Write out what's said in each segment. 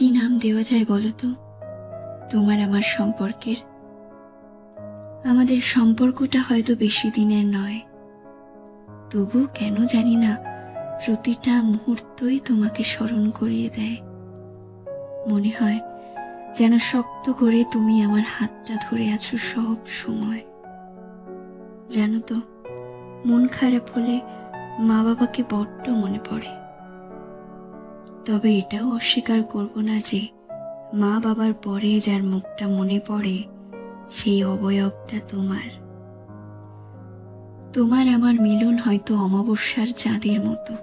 কি নাম দেওয়া যায় বলো তো? তোমার আমার সম্পর্কের। আমাদের সম্পর্কটা হয়তো বেশি দিনের নয়। তবু কেন জানি না, প্রতিটা মুহূর্তই তোমাকে স্মরণ করিয়ে দেয়। মনে হয় যেন শক্ত করে তুমি আমার হাতটা ধরে আছো সব সময়। জানো তো, মন খারাপ হলে মা বাবাকে বড্ড মনে পড়ে। তবে এটাও অস্বীকার করব না যে মা বাবার পরে যার মুখটা মনে পড়ে, সেই অবয়বটা তোমার। তোমার আমার মিলন হয়তো অমাবস্যার চাঁদের মতো।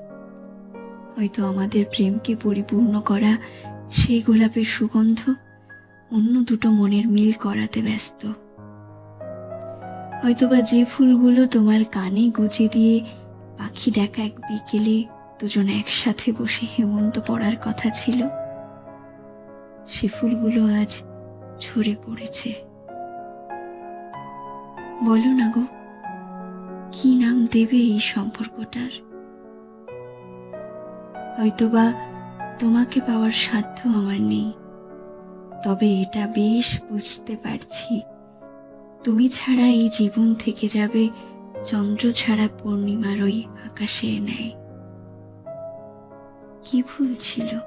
হয়তো আমাদের প্রেমকে পরিপূর্ণ করা সেই গোলাপের সুগন্ধ অন্য দুটো মনের মিল করাতে ব্যস্ত। হয়তোবা যে ফুলগুলো তোমার কানে গুজে দিয়ে পাখি ডাকা এক বিকেলে দুজন একসাথে বসে হেমন্ত পড়ার কথা ছিল। সে ফুলগুলো আজ ঝরে পড়েছে। বলো না গো, কি নাম দেবে এই সম্পর্কটার? হয়তোবা তোমাকে পাওয়ার সাধ্য আমার নেই, তবে এটা বেশ বুঝতে পারছি। তুমি ছাড়া এই জীবন থেকে যাবে চন্দ্র ছাড়া পূর্ণিমার ওই আকাশের ন্যায়। কি ভুল ছিল?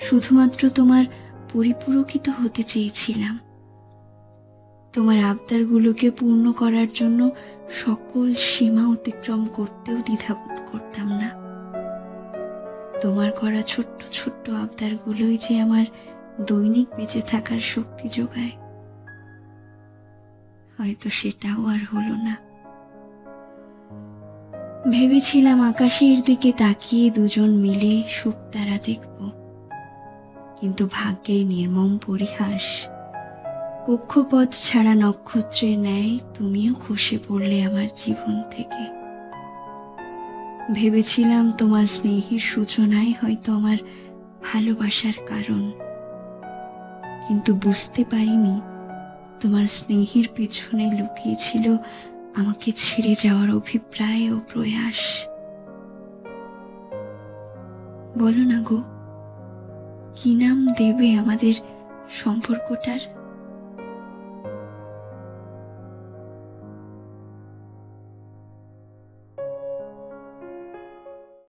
শুধুমাত্র তোমার পরিপূরকিত হতে চেয়েছিলাম। তোমার আবদারগুলোকে পূর্ণ করার জন্য সকল সীমা অতিক্রম করতেও দ্বিধাবোধ করতাম না। তোমার করা ছোট্ট ছোট্ট আবদারগুলোই যে আমার দৈনিক বেঁচে থাকার শক্তি যোগায়। হয়তো সেটাও আর হলো না। ভেবেছিলাম আকাশের দিকে তাকিয়ে দুজন মিলে সুখ তারা দেখব। কিন্তু ভাগ্যের নির্মম পরিহাস, কক্ষপথ ছাড়া নক্ষত্রের ন্যায় তুমিও খসে পড়লে আমার জীবন থেকে। ভেবেছিলাম তোমার স্নেহের সূচনায় হয়তো আমার ভালোবাসার কারণ। কিন্তু বুঝতে পারিনি, তোমার স্নেহের পেছনে লুকিয়েছিল আমাকে ছেড়ে যাওয়ার অভিপ্রায় ও প্রয়াস। বলো না গো কি নাম দেবে আমাদের সম্পর্কটার?